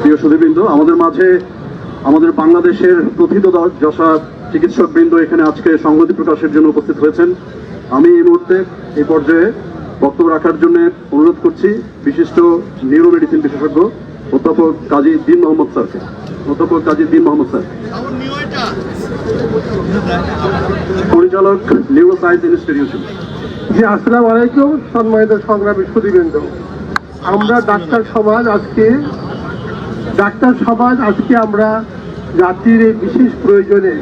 প্রিয় সুদীবৃন্দ আমাদের মাঝে আমাদের বাংলাদেশের প্রথিত যশা চিকিৎসকবৃন্দ এখানে আজকে সংগতি প্রকাশের জন্য উপস্থিত হয়েছেন। আমি এই মুহূর্তে এই পর্যায়ে বক্তব্য রাখার জন্য অনুরোধ করছি বিশিষ্ট নিউরো মেডিসিন বিশেষজ্ঞ অধ্যাপক কাজী দিন মোহাম্মদ স্যারকে। অধ্যাপক কাজী দিন মোহাম্মদ স্যার। পরিচালক নিউরো সায়েন্স ইনস্টিটিউশন জি, আসসালামু আলাইকুম, সম্মানিত সংগ্রামী সুদীবৃন্দ আমরা ডাক্তার সমাজ আজকে ডাক্তার সমাজ, আজকে আমরা জাতির এই বিশেষ প্রয়োজনে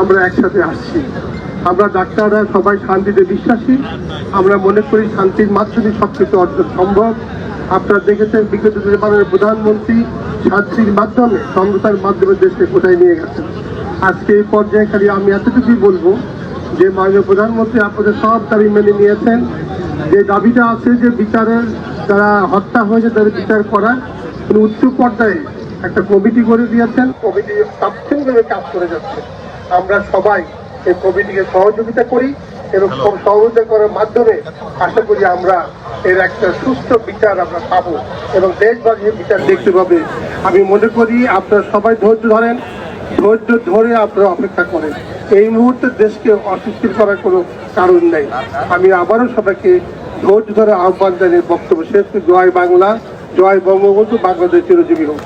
আমরা একসাথে আসছি। আমরা ডাক্তাররা সবাই শান্তিতে বিশ্বাসী। আমরা মনে করি শান্তির মাধ্যমে সব কিছু অর্জন সম্ভব। আপনারা দেখেছেন বিগত দিনে মাননীয় প্রধানমন্ত্রী শান্তির মাধ্যমে, সমতার মাধ্যমে দেশকে কোথায় নিয়ে গেছেন। আজকে এই পর্যায়ে খালি আমি এতটুকুই বলব যে মাননীয় প্রধানমন্ত্রী আপনাদের সব দাবি মেনে নিয়েছেন। যে দাবিটা আছে যে বিচারের, যারা হত্যা হয়েছে তাদের বিচার করা উচ্চ পর্যায়ে একটা কমিটি করে দিয়েছেন। কমিটি তাৎক্ষণিকভাবে কাজ করে যাচ্ছে। আমরা সবাই এই কমিটিকে সহযোগিতা করি এবং সহযোগিতা করার মাধ্যমে আশা করি আমরা এর একটা সুস্থ বিচার আমরা পাবো এবং দেশবাসী এই বিচার দেখতে পাবে। আমি মনে করি আপনারা সবাই ধৈর্য ধরেন। ধৈর্য ধরে আপনারা অপেক্ষা করেন। এই মুহূর্তে দেশকে অস্থির করার কোনো কারণ নেই। আমি আবারও সবাইকে ধৈর্য ধরে আহ্বান জানিয়ে বক্তব্য শেষ করি। জয় বাংলা। জয় বঙ্গবন্ধু বাংলাদেশ চিরজীবী হোক।